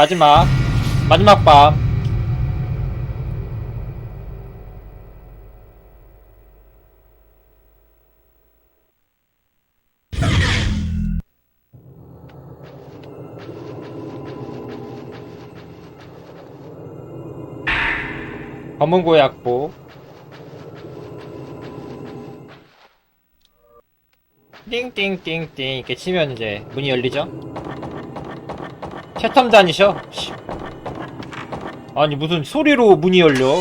마지막. 마지막 밤. 검은고의 악보. 띵띵띵띵. 이렇게 치면 이제 문이 열리죠 채텀단이셔? 씨. 아니 무슨 소리로 문이 열려?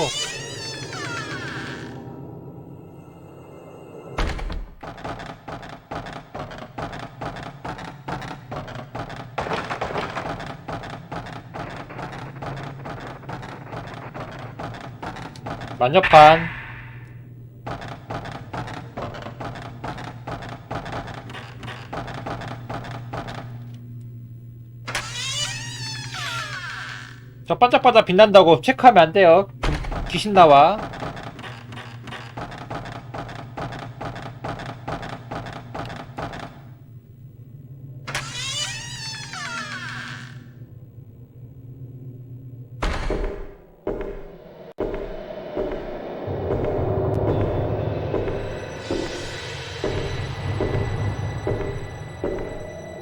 만년판 저 반짝반짝 빛난다고 체크하면 안 돼요. 귀신 나와.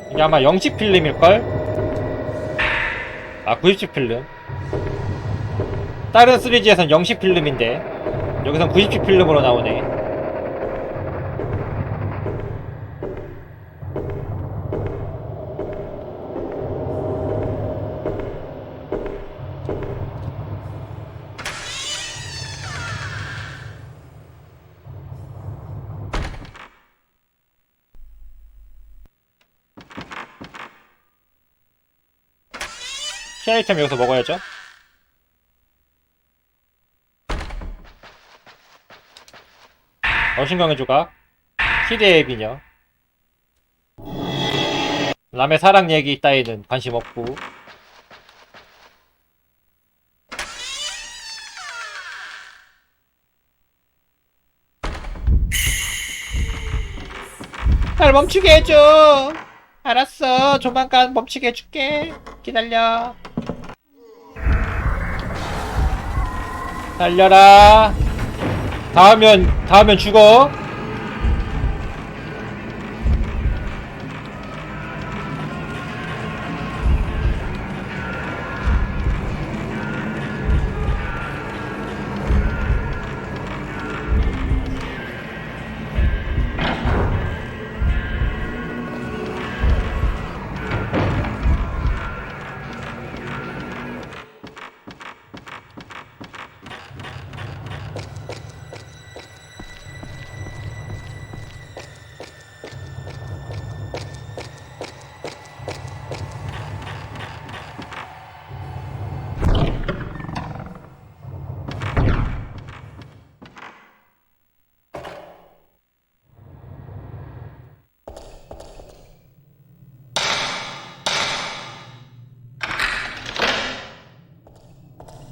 이게 아마 영식 필름일걸? 아, 90집 필름. 다른 3G에선 영식 필름인데 여기선 90집 필름으로 나오네. 시 아이템 여기서 먹어야죠 어신강의 조각 희대의 비녀. 남의 사랑 얘기 따위는 관심 없고. 날 멈추게 해줘. 알았어. 조만간 멈추게 해줄게. 기다려. 달려라 닿으면 닿으면 죽어.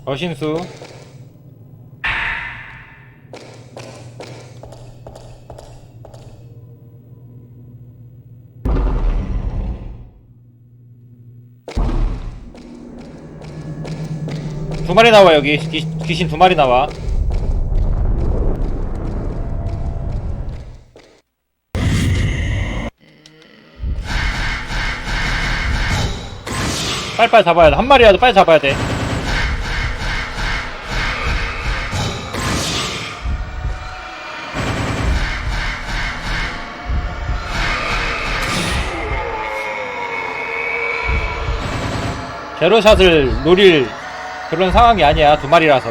어신수. 두 마리 나와 여기. 귀, 귀신 두 마리 나와. 빨리빨리 잡아야 돼. 한 마리라도 빨리 잡아야 돼 제로샷을 노릴 그런 상황이 아니야. 두 마리라서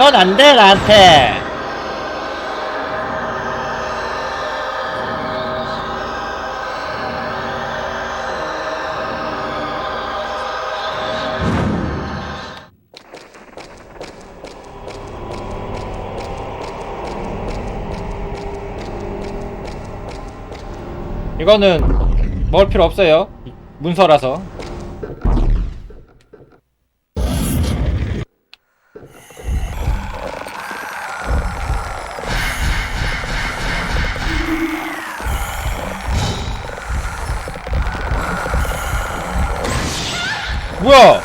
그건 안 돼, 나한테. 이거는 먹을 필요 없어요 문서라서 뭐야?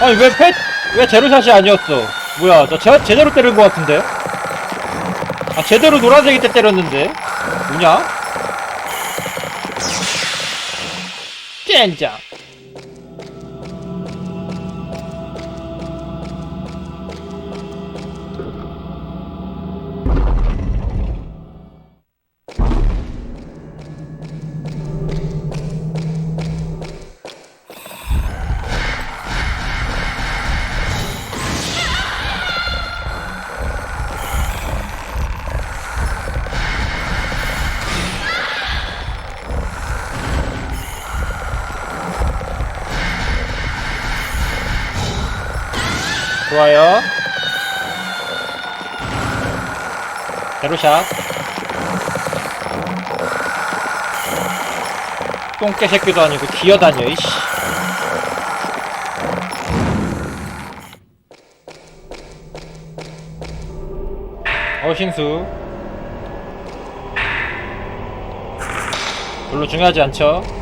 아니 왜 패, 왜 제로샷이 아니었어? 뭐야 나 제, 제대로 때린 것 같은데? 아 제대로 노란색이 때 때렸는데? 뭐냐? 젠장 좋아요. 제로샷. 똥개 새끼도 아니고 기어다녀 이씨. 어신수. 별로 중요하지 않죠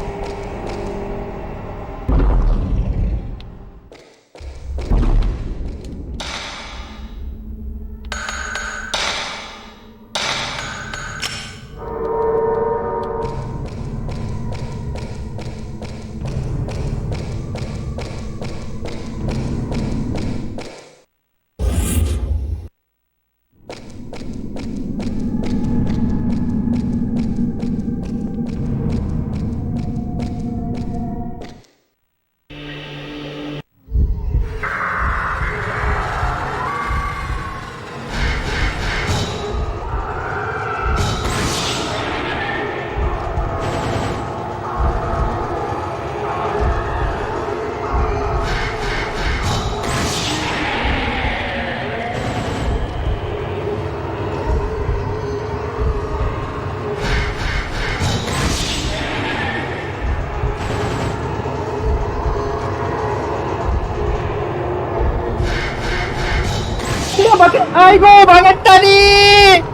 아이고 망했다니!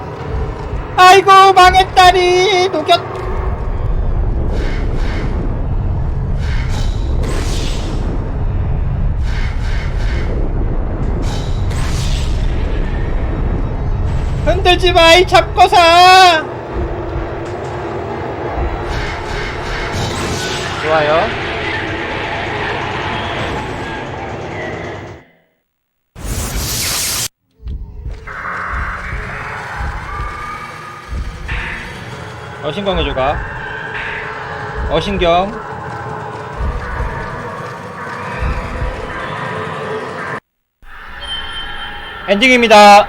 아이고 망했다니! 녹였 흔들지 마 이 잡고사 좋아요 어신경 해줘가. 어신경. 엔딩입니다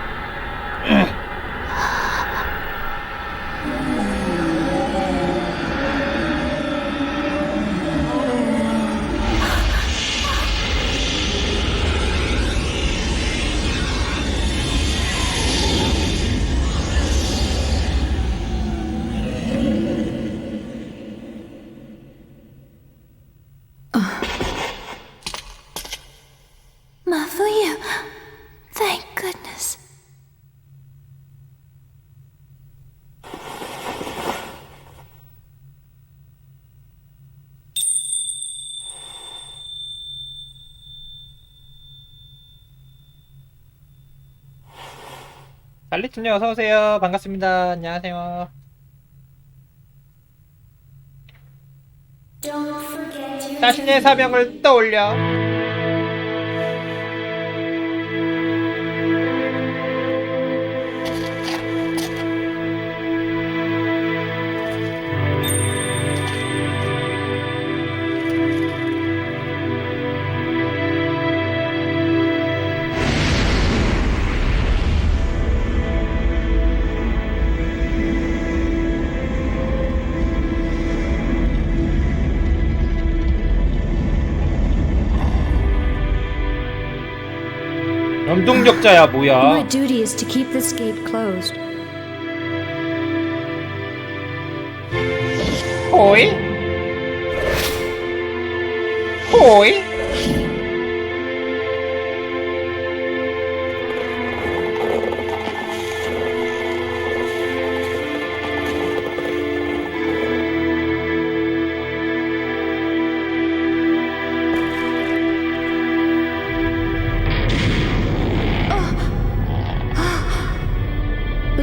달리팀님 어서오세요. 반갑습니다. 안녕하세요. 자신의 사명을 떠올려 동력자야 My 뭐야 duty is to keep this gate closed. 호이 호이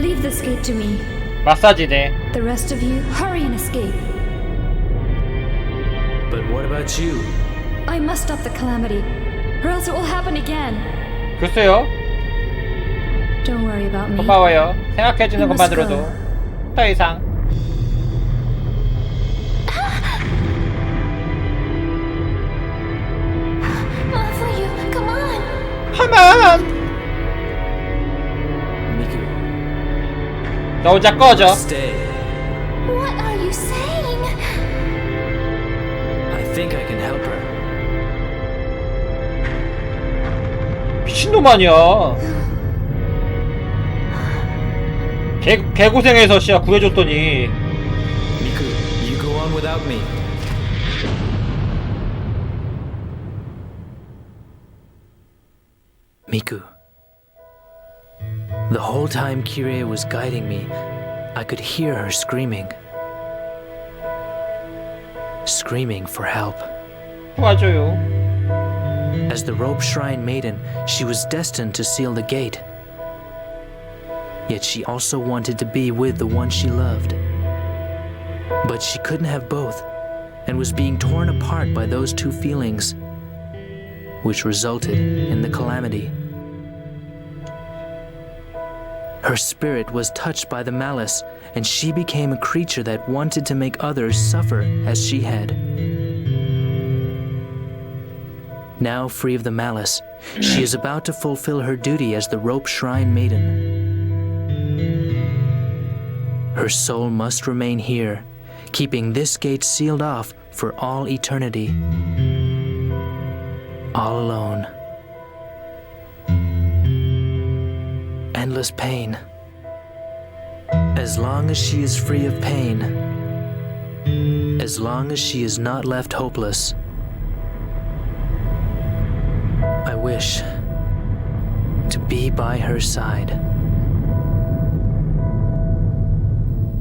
Leave this gate to me. 마사지네 The rest of you, hurry and escape. But what about you? I must stop the calamity, or else it will happen again. 글쎄요 Don't worry about me. 고마워요 생각해주는 것만으로도 더 이상 너 혼자 꺼져 stay. What are you saying? I think I can help her. 미친놈 아니야 개, 개고생해서 씨야 구해줬더니 Miku, you go on without me. Miku. The whole time Kirie was guiding me, I could hear her screaming. Screaming for help. 도와줘요 As the rope shrine maiden, she was destined to seal the gate. Yet she also wanted to be with the one she loved. But she couldn't have both, and was being torn apart by those two feelings, which resulted in the calamity. Her spirit was touched by the malice, and she became a creature that wanted to make others suffer as she had. Now free of the malice, she is about to fulfill her duty as the rope shrine maiden. Her soul must remain here, keeping this gate sealed off for all eternity. All alone. Endless pain. As long as she is free of pain, as long as she is not left hopeless, I wish to be by her side.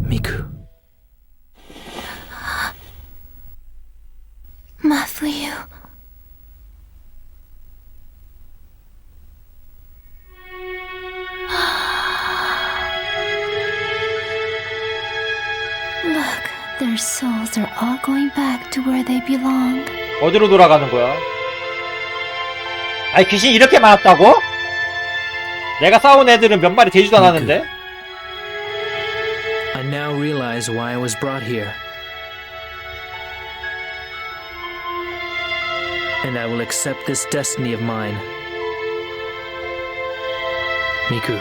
Miku. souls are all going back to where they belong. 어디로 돌아가는 거야 아니 귀신이 이렇게 많았다고? 내가 싸운 애들은 몇 마리 되지도 않았는데 I now realize why I was brought here. And I will accept this destiny of mine. Miku,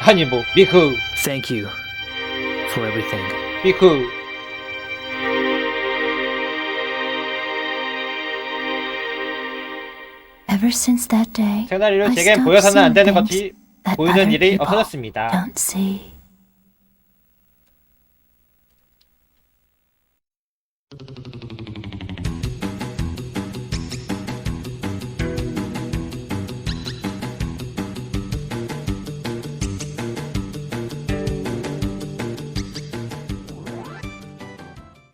아니 뭐 미쿠 thank you for everything. 미쿠 Ever since that day, 생활이로 I 제겐 보여서는 안 되는 것이 보이는 일이 없어졌습니다 Don't see.